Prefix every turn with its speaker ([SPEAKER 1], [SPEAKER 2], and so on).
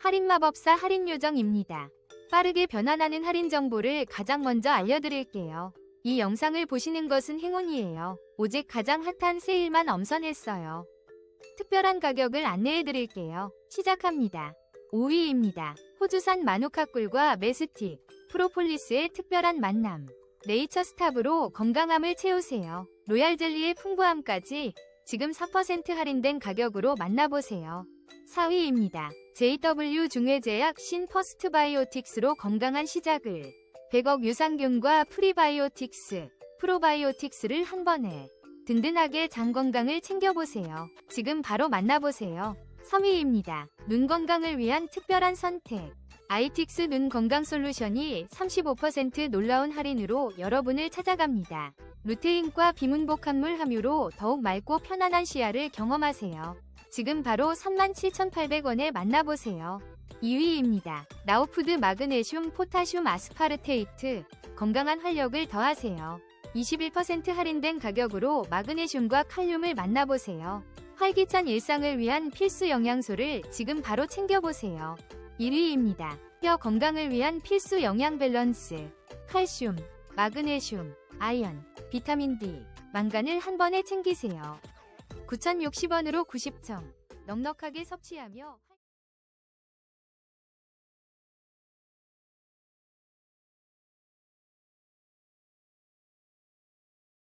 [SPEAKER 1] 할인마법사 할인요정입니다. 빠르게 변환하는 할인 정보를 가장 먼저 알려드릴게요. 이 영상을 보시는 것은 행운이에요. 오직 가장 핫한 세일만 엄선했어요. 특별한 가격을 안내해드릴게요. 시작합니다. 5위입니다. 호주산 마누카 꿀과 메스틱, 프로폴리스의 특별한 만남. 네이처 스탑으로 건강함을 채우세요. 로얄 젤리의 풍부함까지 지금 4% 할인된 가격으로 만나보세요. 4위입니다. JW 중외제약 신 퍼스트 바이오틱스로 건강한 시작을 100억 유산균과 프리바이오틱스, 프로바이오틱스를 한 번에 든든하게 장 건강을 챙겨보세요. 지금 바로 만나보세요. 3위입니다. 눈 건강을 위한 특별한 선택. 아이틱스 눈 건강 솔루션이 35% 놀라운 할인으로 여러분을 찾아갑니다. 루테인과 비문복합물 함유로 더욱 맑고 편안한 시야를 경험하세요. 지금 바로 37,800원에 만나보세요. 2위입니다. 나우푸드 마그네슘 포타슘 아스파르테이트 건강한 활력을 더하세요. 21% 할인된 가격으로 마그네슘과 칼륨을 만나보세요. 활기찬 일상을 위한 필수 영양소를 지금 바로 챙겨보세요. 1위입니다. 뼈 건강을 위한 필수 영양 밸런스. 칼슘, 마그네슘, 아연, 비타민 D, 망간을 한 번에 챙기세요. 9,060원으로 90점. 넉넉하게 섭취하며